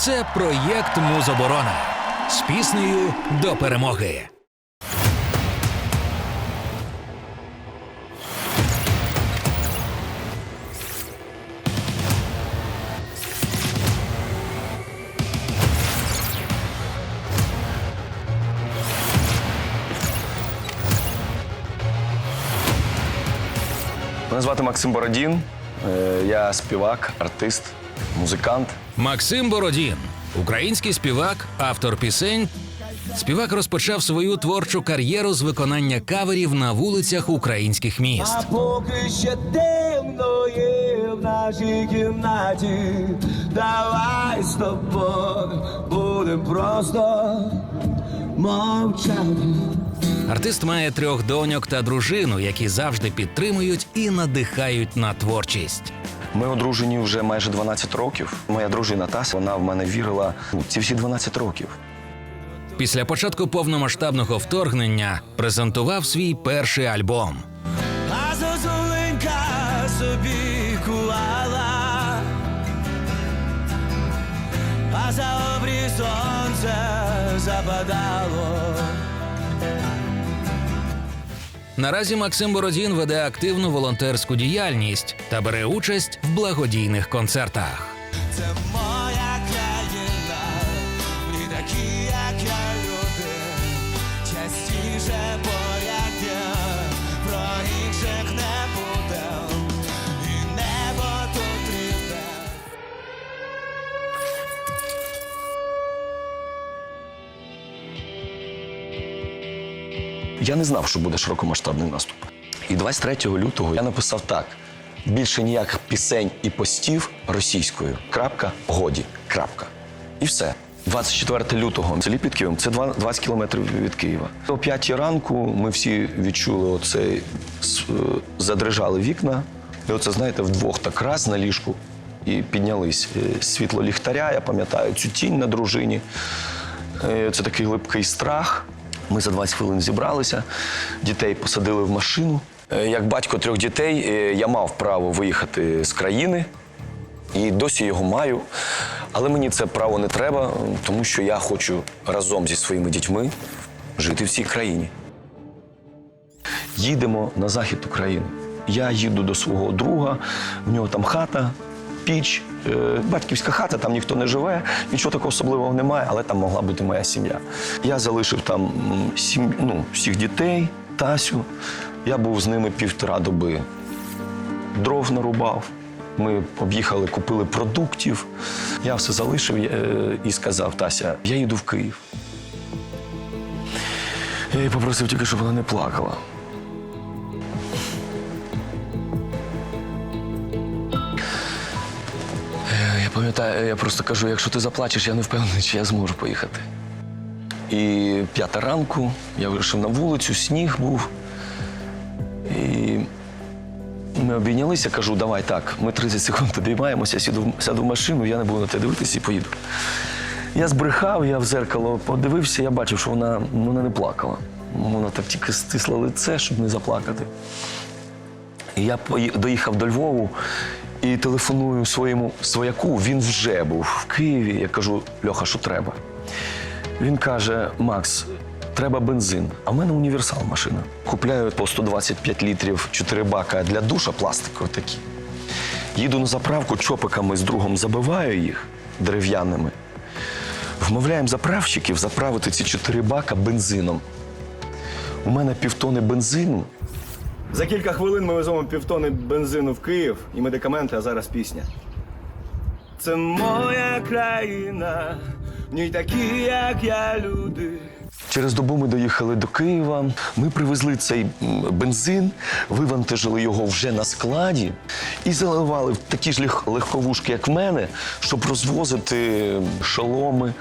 Це проєкт Музоборона з піснею до перемоги. Мене звати Максим Бородін. Е, Я співак, артист, музикант. Максим Бородін, український співак, автор пісень. Співак розпочав свою творчу кар'єру з виконання каверів на вулицях українських міст. А поки ще темно є в нашій кімнаті, давай з тобою будем просто мовчати. Артист має трьох доньок та дружину, які завжди підтримують і надихають на творчість. Ми одружені вже майже 12 років. Моя дружина Тася, вона в мене вірила у ці всі 12 років. Після початку повномасштабного вторгнення презентував свій перший альбом. Наразі Максим Бородін веде активну волонтерську діяльність та бере участь в благодійних концертах. Це моя країна, Я не знав, що буде широкомасштабний наступ. І 23 лютого я написав так: більше ніяких пісень і постів російською. Крапка, годі. Крапка. І все. 24 лютого в селі під Києвом це два- 20 кілометрів від Києва. О 5 ранку ми всі відчули оцей е, задрижали вікна. І оце, знаєте, вдвох так раз на ліжку і піднялись. Е, Світло ліхтаря, я пам'ятаю цю тінь на дружині. Е, Це такий липкий страх. Ми за 20 хвилин зібралися, дітей посадили в машину. Е, Як батько трьох дітей, е, я мав право виїхати з країни і досі його маю. Але мені це право не треба, тому що я хочу разом зі своїми дітьми жити в цій країні. Їдемо на захід України. Я їду до свого друга, в нього там хата, піч, е, батьківська хата, там ніхто не живе, нічого такого особливого немає, але там могла бути моя сім'я. Я залишив там сім, ну, всіх дітей, Тасю. Я був з ними півтора доби. Дров нарубав. Ми об'їхали, купили продуктів. Я все залишив е, і сказав: Тася, я їду в Київ. Я її попросив тільки, щоб вона не плакала. Пам'ятаю, я просто кажу, якщо ти заплачеш, я не впевнений, чи я зможу поїхати. І п'ята ранку я вийшов на вулицю, сніг був. І ми обійнялися, кажу, давай так, ми 30 секунд обіймаємося, сяду, сяду в машину, я не буду на те дивитися і поїду. Я збрехав, я в зеркало подивився, я бачив, що вона, вона не плакала. Вона так тільки стисла лице, щоб не заплакати. І я доїхав до Львову і телефоную своєму свояку. Він вже був в Києві. Я кажу: Льоха, що треба? Він каже: Макс, треба бензин. А в мене універсал машина. Купляю по 125 літрів 4 бака для душа пластикові такі. Їду на заправку чопиками з другом забиваю їх дерев'яними. Вмовляємо заправщиків заправити ці 4 бака бензином. У мене півтони бензину. За кілька хвилин ми веземо півтони бензину в Київ і медикаменти, а зараз пісня. Це моя країна, в ній такі, як я люди. Через добу ми доїхали до Києва. Ми привезли цей бензин, вивантажили його вже на складі і заливали в такі ж легковушки, як в мене, щоб розвозити шоломи.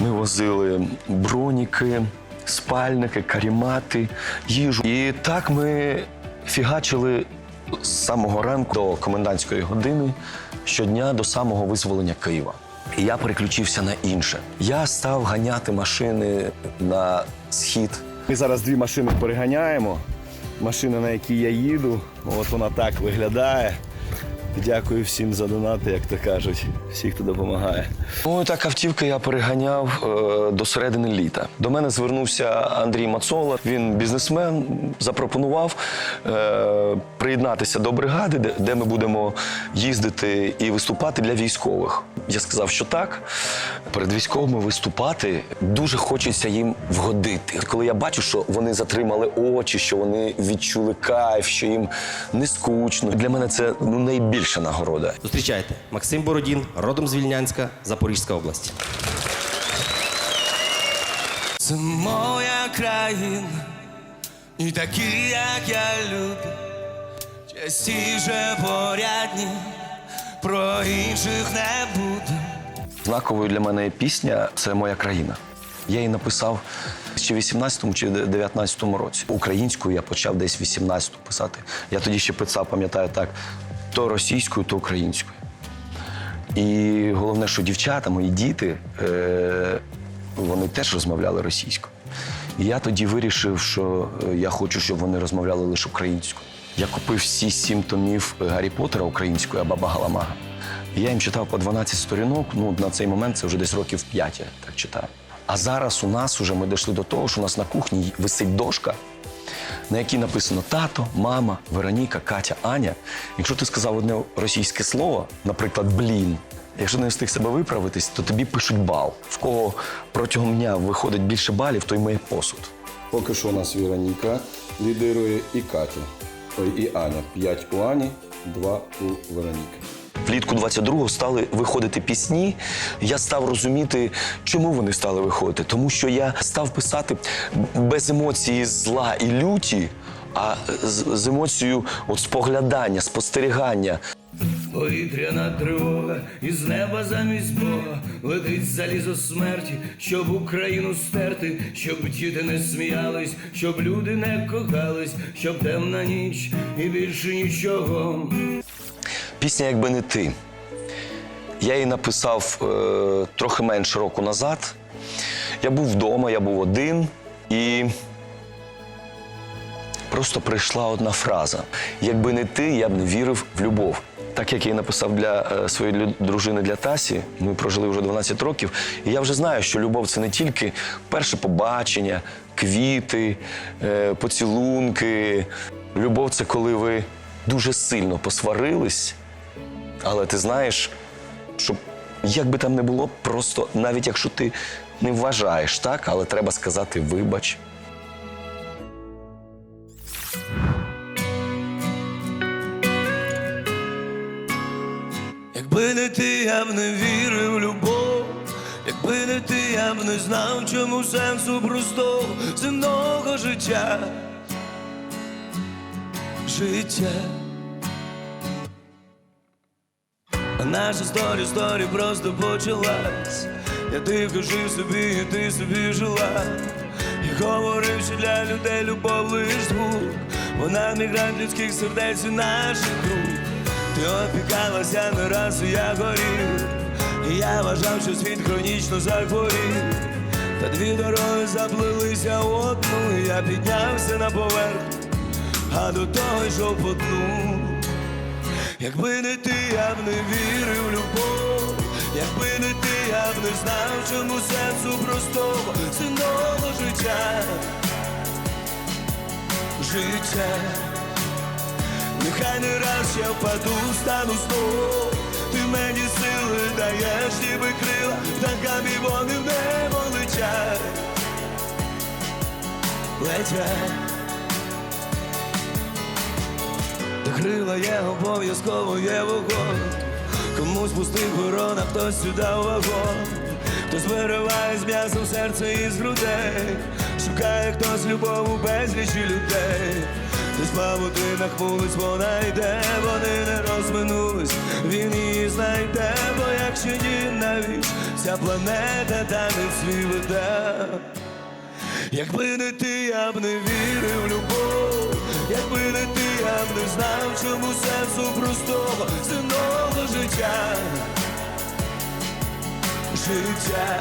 Ми возили броніки, спальники, карімати, їжу. І так ми фігачили з самого ранку до комендантської години щодня до самого визволення Києва. І я переключився на інше. Я став ганяти машини на схід. Ми зараз дві машини переганяємо. Машина, на якій я їду, от вона так виглядає. Дякую всім за донати, як то кажуть, всі, хто допомагає. Ну, так автівки я переганяв е, до середини літа. До мене звернувся Андрій Мацола. Він бізнесмен, запропонував е, приєднатися до бригади, де, де ми будемо їздити і виступати для військових. Я сказав, що так. Перед військовими виступати дуже хочеться їм вгодити. Коли я бачу, що вони затримали очі, що вони відчули кайф, що їм не скучно. Для мене це ну, найбільша нагорода. Зустрічайте, Максим Бородін, родом з Вільнянська, Запорізька область. Це моя країна, і такі, як я люблю, частіше порядні, про інших не буду. Знаковою для мене пісня це моя країна. Я її написав ще в 18-му чи 19-му році. Українською я почав десь в 18-му писати. Я тоді ще писав, пам'ятаю так, то російською, то українською. І головне, що дівчата, мої діти, е, вони теж розмовляли російською. І я тоді вирішив, що е, я хочу, щоб вони розмовляли лише українською. Я купив всі сім томів Гаррі Поттера українською, а баба Галамага. Я їм читав по 12 сторінок. Ну, на цей момент це вже десь років 5 я так читаю. А зараз у нас уже ми дійшли до того, що у нас на кухні висить дошка, на якій написано тато, мама, Вероніка, Катя, Аня. Якщо ти сказав одне російське слово, наприклад, блін, якщо не встиг себе виправитись, то тобі пишуть бал. В кого протягом дня виходить більше балів, той має посуд. Поки що у нас Вероніка лідирує і Катя. Ой, і Аня. П'ять у Ані, два у Вероніки. Влітку 22-го стали виходити пісні. Я став розуміти, чому вони стали виходити. Тому що я став писати без емоції зла і люті, а з, з емоцією от споглядання, спостерігання. Повітряна тривога, із неба замість Бога летить залізо смерті, щоб Україну стерти, щоб діти не сміялись, щоб люди не кохались, щоб темна ніч і більше нічого. Пісня Якби не ти. Я її написав е, трохи менше року назад. Я був вдома, я був один і просто прийшла одна фраза: Якби не ти, я б не вірив в любов. Так як я її написав для е, своєї дружини для Тасі, ми прожили вже 12 років, і я вже знаю, що любов це не тільки перше побачення, квіти, е, поцілунки. Любов це коли ви дуже сильно посварились, але ти знаєш, що як би там не було, просто навіть якщо ти не вважаєш так, але треба сказати вибач. Якби не ти, я б не вірив в любов, якби не ти, я б не знав, чому сенсу простого земного життя. Життя. Наша сторі, сторі просто почалась. Я тихо жив собі, і ти собі жила. Я говорив, що для людей любов лиш звук. Вона мігрант людських сердець і наших рук. Ти опікалася не раз, і я горів. І я вважав, що світ хронічно захворів. Та дві дороги заплилися одну, і я піднявся на поверхню, а до того йшов по дну. Якби не ти, я б не вірив любов, якби не ти, я б не знав, чому сенсу простого земного життя. Життя. Нехай не раз я впаду, стану знову Ти мені сили даєш, ніби крила Птахами вони в небо летять Летять Та крила є обов'язково є вогонь. Комусь пустив ворон, а хтось сюди в вагон. Хтось вириває з м'ясом серце із грудей. Шукає хтось любов у безлічі людей. Десь по будинах вулиць вона йде, вони не розминулись, він її знайде, бо якщо ні, навіщо? Вся планета танець свій веде. Якби не ти, я б не вірив в любов, якби не ти, я не знав, чому сенсу простого земного життя. Життя.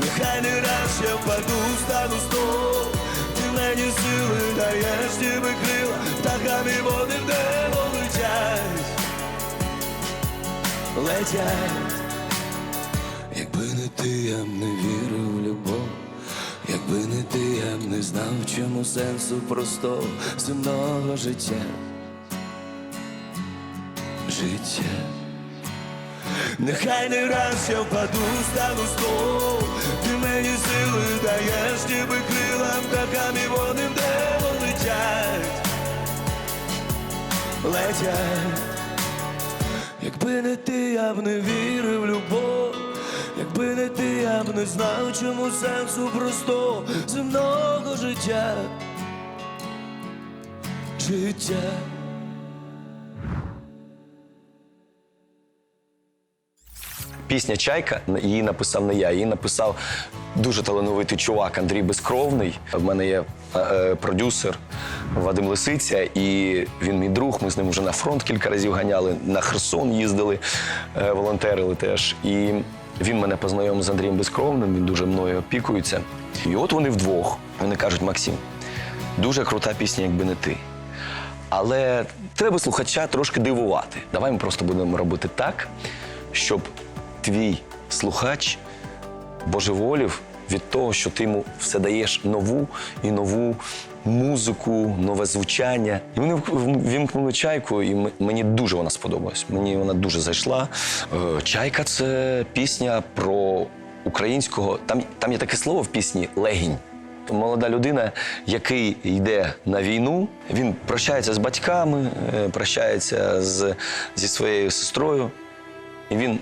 Нехай не раз я впаду, встану знов Ти мені сили даєш, ніби крила Птахами вони в небо летять, летять. Якби не ти, я б не вірив в любов. Не знав, чому сенсу простого земного життя. Життя. Нехай не раз я впаду, стану знов Ти мені сили даєш, ніби крила птахами водним небом летять Летять Якби не ти, я б не вірив любов Якби не ти, я б не знав, чому сенсу простого земного життя Життя Пісня Чайка її написав не я, її написав дуже талановитий чувак Андрій Безкровний. В мене є е, е, продюсер Вадим Лисиця, і він мій друг. Ми з ним вже на фронт кілька разів ганяли, на Херсон їздили, е, волонтерили теж. І він мене познайомив з Андрієм Безкровним, він дуже мною опікується. І от вони вдвох. Вони кажуть: Максим, дуже крута пісня, якби не ти. Але треба слухача трошки дивувати. Давай ми просто будемо робити так, щоб твій слухач божеволів від того, що ти йому все даєш нову і нову музику, нове звучання. І вони вімкнули чайку, і мені дуже вона сподобалась. Мені вона дуже зайшла. Е, Чайка це пісня про українського. Там, там є таке слово в пісні легінь. Молода людина, який йде на війну, він прощається з батьками, е, прощається з, зі своєю сестрою, і він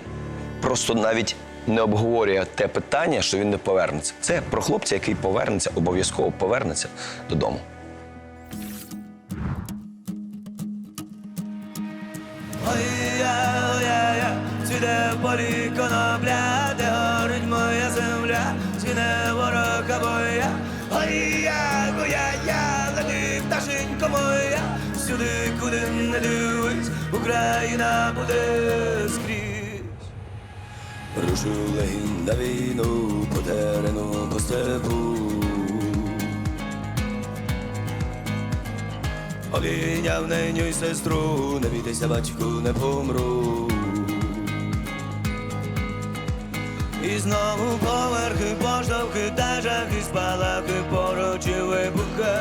просто навіть не обговорює те питання, що він не повернеться. Це про хлопця, який повернеться, обов'язково повернеться додому. Цвіте полі конопля, де горить моя земля, згине ворог боя. Ой-я, я, лети, пташенько моя, всюди, куди не дивись, Україна буде. Рушу легінь на війну, по терену, по степу. Обійняв неню й сестру, не бійтеся, батьку, не помру. І знову поверхи, поштовхи, жахи, спалахи, порочі вибухи,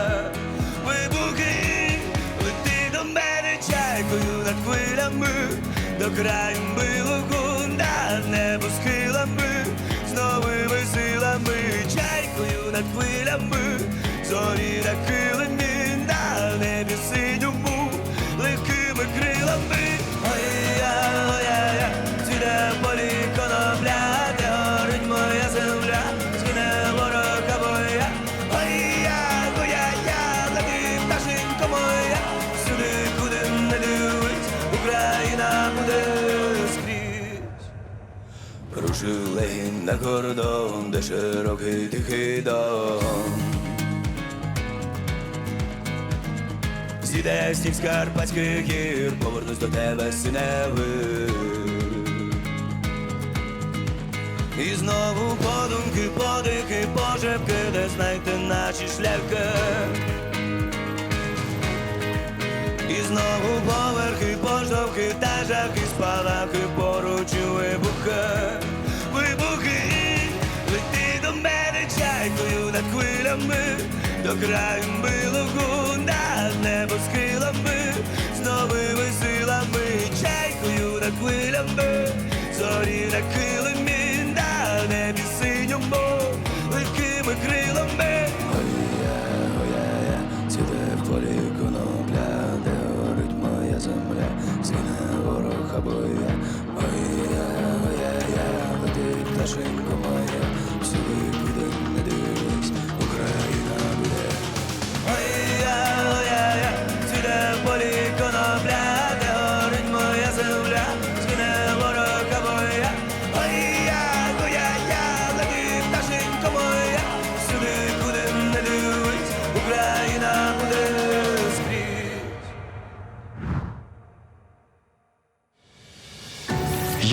вибухи, лети до мене чайкою над хвилями, до краю билого новими силами, чайкою над хвилями, зорі нахилені на кордон, де широкий тихий дом. Зійде з тих карпатських гір, повернусь до тебе синеви. І знову подумки, подихи, пошепки, де знайти наші шляхи. І знову поверхи, поштовхи та жахи, спалахи, поруч і вибухи, мене над хвилями, до краю милого над небо схилами, з новими силами, чайкою над хвилями, зорі на килимі,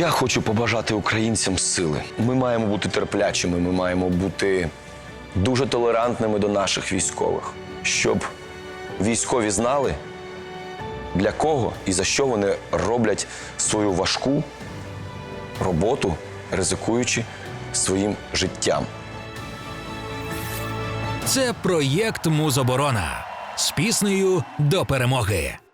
Я хочу побажати українцям сили. Ми маємо бути терплячими, ми маємо бути дуже толерантними до наших військових, щоб військові знали, для кого і за що вони роблять свою важку роботу, ризикуючи своїм життям. Це проєкт Музоборона з піснею до перемоги.